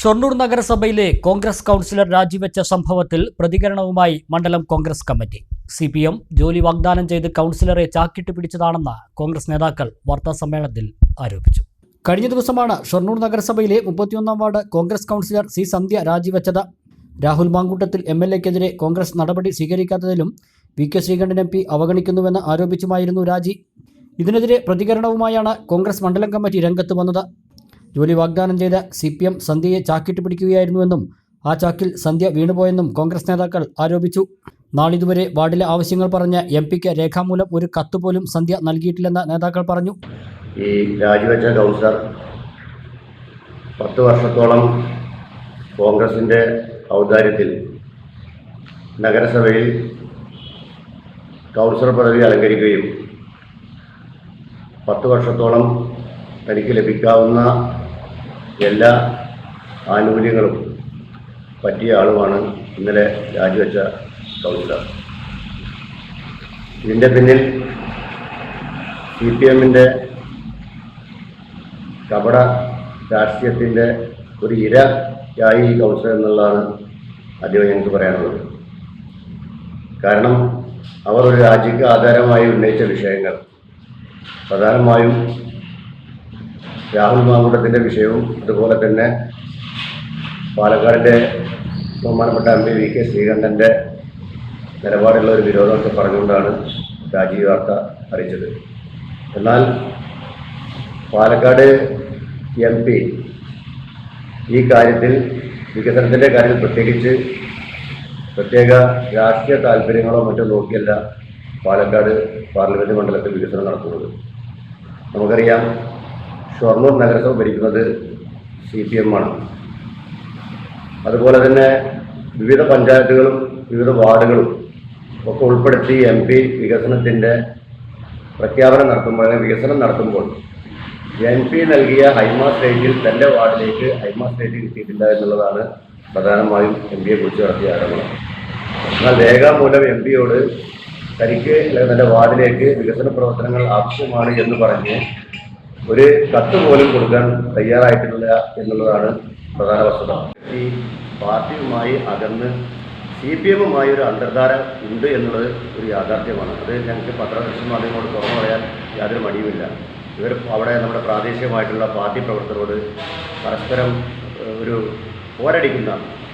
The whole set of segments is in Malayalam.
ഷൊർണൂർ നഗരസഭയിലെ കോൺഗ്രസ് കൗൺസിലർ രാജിവെച്ച സംഭവത്തിൽ പ്രതികരണവുമായി മണ്ഡലം Congress committee. C P M ജോലി വാഗ്ദാനം ചെയ്ത് കൗൺസിലറെ ചാക്കിട്ട് പിടിച്ചതാണെന്ന് കോൺഗ്രസ് നേതാക്കൾ വാർത്താസമ്മേളനത്തിൽ ആരോപിച്ചു. കഴിഞ്ഞ ദിവസമാണ് ഷൊർണൂർ നഗരസഭയിലെ മുപ്പത്തിയൊന്നാം ward Congress councillor C Sandhya രാജിവെച്ചത്. Rahul Mamkootathil M L എക്കെതിരെ കോൺഗ്രസ് നടപടി സ്വീകരിക്കാത്തതിലും V K Sreekandan M P അവഗണിക്കുന്നുവെന്ന് ആരോപിച്ചുമായിരുന്നു രാജി. ഇതിനെതിരെ പ്രതികരണവുമായാണ് കോൺഗ്രസ് മണ്ഡലം കമ്മിറ്റി രംഗത്ത് വന്നത്. ജോലി വാഗ്ദാനം ചെയ്ത സി പി എം സന്ധ്യയെ ചാക്കിട്ട് പിടിക്കുകയായിരുന്നുവെന്നും ആ ചാക്കിൽ സന്ധ്യ വീണുപോയെന്നും കോൺഗ്രസ് നേതാക്കൾ ആരോപിച്ചു. നാളിതുവരെ വാർഡിലെ ആവശ്യങ്ങൾ പറഞ്ഞ എം പിക്ക് രേഖാമൂലം ഒരു കത്ത് പോലും സന്ധ്യ നൽകിയിട്ടില്ലെന്ന് നേതാക്കൾ പറഞ്ഞു. ഈ രാജിവെച്ച കൗൺസിലർ പത്ത് വർഷത്തോളം കോൺഗ്രസിന്റെ ഔദാര്യത്തിൽ നഗരസഭയിൽ കൗൺസിലർ പദവി അലങ്കരിക്കുകയും പത്ത് വർഷത്തോളം തനിക്ക് ലഭിക്കാവുന്ന എല്ലാ ആനുകൂല്യങ്ങളും പറ്റിയ ആളുമാണ് ഇന്നലെ രാജിവെച്ച കൗൺസിലർ. ഇതിന്റെ പിന്നിൽ സി പി എമ്മിന്റെ കപട രാഷ്ട്രീയത്തിന്റെ ഒരു ഇരയായി ഈ കൗൺസിലർ എന്നുള്ളതാണ് അദ്ദേഹം ഞങ്ങൾക്ക് പറയാനുള്ളത്. കാരണം അവർ ഒരു രാജ്യക്ക് ആധാരമായി ഉന്നയിച്ച വിഷയങ്ങൾ പ്രധാനമായും രാഹുൽ മാങ്കൂട്ടത്തിന്റെ വിഷയവും അതുപോലെ തന്നെ പാലക്കാടിന്റെ ബഹുമാനപ്പെട്ട എം പി വി കെ ശ്രീകണ്ഠന്റെ നിലപാടുള്ള ഒരു വിരോധമൊക്കെ പറഞ്ഞുകൊണ്ടാണ് രാജീവ് വാർത്ത അറിയിച്ചത്. എന്നാൽ പാലക്കാട് എം പി ഈ കാര്യത്തിൽ വികസനത്തിന്റെ കാര്യത്തിൽ പ്രത്യേകിച്ച് പ്രത്യേക രാഷ്ട്രീയ താല്പര്യങ്ങളോ മറ്റോ നോക്കിയല്ല പാലക്കാട് പാർലമെന്റ് മണ്ഡലത്തിൽ വികസനം നടത്തുന്നത്. നമുക്കറിയാം ഷൊർണൂർ നഗരസഭ ഭരിക്കുന്നത് സി പി എം ആണ്. അതുപോലെ തന്നെ വിവിധ പഞ്ചായത്തുകളും വിവിധ വാർഡുകളും ഒക്കെ ഉൾപ്പെടുത്തി എം പി വികസനത്തിന്റെ പ്രഖ്യാപനം നടത്തുമ്പോൾ അല്ലെങ്കിൽ വികസനം നടത്തുമ്പോൾ എം പി നൽകിയ ഹൈമാസ് റേറ്റിൽ തന്റെ വാർഡിലേക്ക് ഹൈമാസ് റേറ്റ് കിട്ടിയിട്ടില്ല എന്നുള്ളതാണ് പ്രധാനമായും എം പിയെ കുറിച്ച് നടത്തിയ ആരോപണം. എന്നാൽ രേഖാമൂലം എം പിയോട് തനിക്ക് അല്ലെങ്കിൽ തന്റെ വാർഡിലേക്ക് വികസന പ്രവർത്തനങ്ങൾ ആവശ്യമാണ് എന്ന് പറഞ്ഞ് ഒരു കത്ത് പോലും കൊടുക്കാൻ തയ്യാറായിട്ടില്ല എന്നുള്ളതാണ് പ്രധാന വസ്തുത. ഈ പാർട്ടിയുമായി അകന്ന് സി പി എമ്മുമായി ഒരു അന്തർധാര ഉണ്ട് എന്നുള്ളത് ഒരു യാഥാർത്ഥ്യമാണ്. അത് ഞങ്ങൾക്ക് പത്രദർശന മാധ്യമങ്ങളോട് തുറന്നു പറയാൻ യാതൊരു മടിയുമില്ല. ഇവർ അവിടെ നമ്മുടെ പ്രാദേശികമായിട്ടുള്ള പാർട്ടി പ്രവർത്തകരോട് പരസ്പരം ഒരു പോരടിക്കുന്ന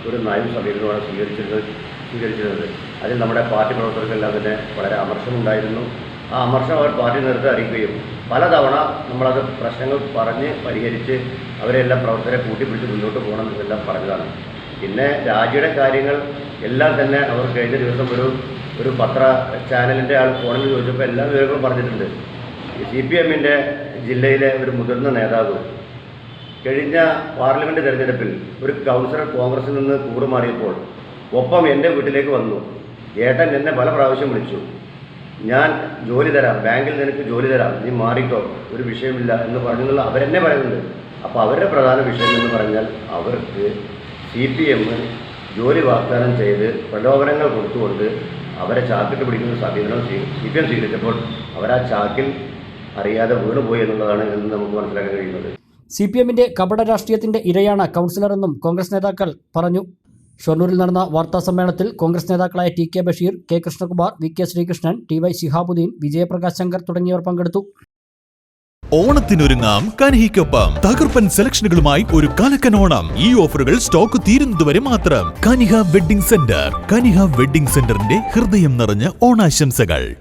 ഒരു നയം സമീപനമാണ് സ്വീകരിച്ചിരുന്നത് സ്വീകരിച്ചിരുന്നത്. അതിൽ നമ്മുടെ പാർട്ടി പ്രവർത്തകർക്കെല്ലാം തന്നെ വളരെ അമർഷമുണ്ടായിരുന്നു. ആ അമർഷം അവർ പാർട്ടി നേതൃത്വം അറിയിക്കുകയും പലതവണ നമ്മളത് പ്രശ്നങ്ങൾ പറഞ്ഞ് പരിഹരിച്ച് അവരെല്ലാം പ്രവർത്തകരെ കൂട്ടിപ്പിടിച്ച് മുന്നോട്ട് പോകണം എന്നെല്ലാം പറഞ്ഞതാണ്. പിന്നെ രാജിയുടെ കാര്യങ്ങൾ എല്ലാം തന്നെ അവർ കഴിഞ്ഞ ദിവസം ഒരു ഒരു പത്ര ചാനലിന്റെ ആൾ ഫോണിൽ ചോദിച്ചപ്പോൾ എല്ലാ വിവരങ്ങളും പറഞ്ഞിട്ടുണ്ട്. സി പി എമ്മിന്റെ ജില്ലയിലെ ഒരു മുതിർന്ന നേതാവ് കഴിഞ്ഞ പാർലമെന്റ് തിരഞ്ഞെടുപ്പിൽ ഒരു കൗൺസിലർ കോൺഗ്രസിൽ നിന്ന് കൂറുമാറിയപ്പോൾ ഒപ്പം എന്റെ വീട്ടിലേക്ക് വന്നു. ഏട്ടൻ എന്നെ പല പ്രാവശ്യം വിളിച്ചു. ഞാൻ ജോലി തരാം ബാങ്കിൽ നിനക്ക് ജോലി തരാം നീ മാറിക്കോ ഒരു വിഷയമില്ല എന്ന് പറഞ്ഞുള്ള അവരെന്നെ പറയുന്നുണ്ട്. അപ്പോൾ അവരുടെ പ്രധാന വിഷയം എന്ന് പറഞ്ഞാൽ അവർക്ക് സി പി എം ജോലി വാഗ്ദാനം ചെയ്ത് പ്രലോഭനങ്ങൾ കൊടുത്തുകൊണ്ട് അവരെ ചാക്കിട്ട് പിടിക്കുന്ന സമീപനം സി പി എം സ്വീകരിച്ചപ്പോൾ അവരാ ചാക്കിൽ അറിയാതെ വീണുപോയി എന്നുള്ളതാണ് ഇന്ന് നമുക്ക് മനസ്സിലാക്കാൻ കഴിയുന്നത്. സി പി എമ്മിന്റെ കപട രാഷ്ട്രീയത്തിന്റെ ഇരയാണ് കൗൺസിലർ എന്നും കോൺഗ്രസ് നേതാക്കൾ പറഞ്ഞു. ഷൊർണൂരിൽ നടന്ന വാർത്താ സമ്മേളനത്തിൽ കോൺഗ്രസ് നേതാക്കളായ T K Basheer K Krishnakumar V K Sreekrishnan T Y Shihabuddin Vijayaprakash Shankar തുടങ്ങിയവർ പങ്കെടുത്തു. ഓണത്തിനൊരുങ്ങാം കനിഹിക്കൊപ്പം. തകർപ്പൻ സെലക്ഷനുകളുമായി ഒരു കലക്കൻ ഓണം ഈ ഓഫറുകൾ സ്റ്റോക്ക് തീരുന്നതുവരെ മാത്രം. Kaniha wedding centre. Kaniha wedding സെന്ററിന്റെ ഹൃദയം നിറഞ്ഞ ഓണാശംസകൾ.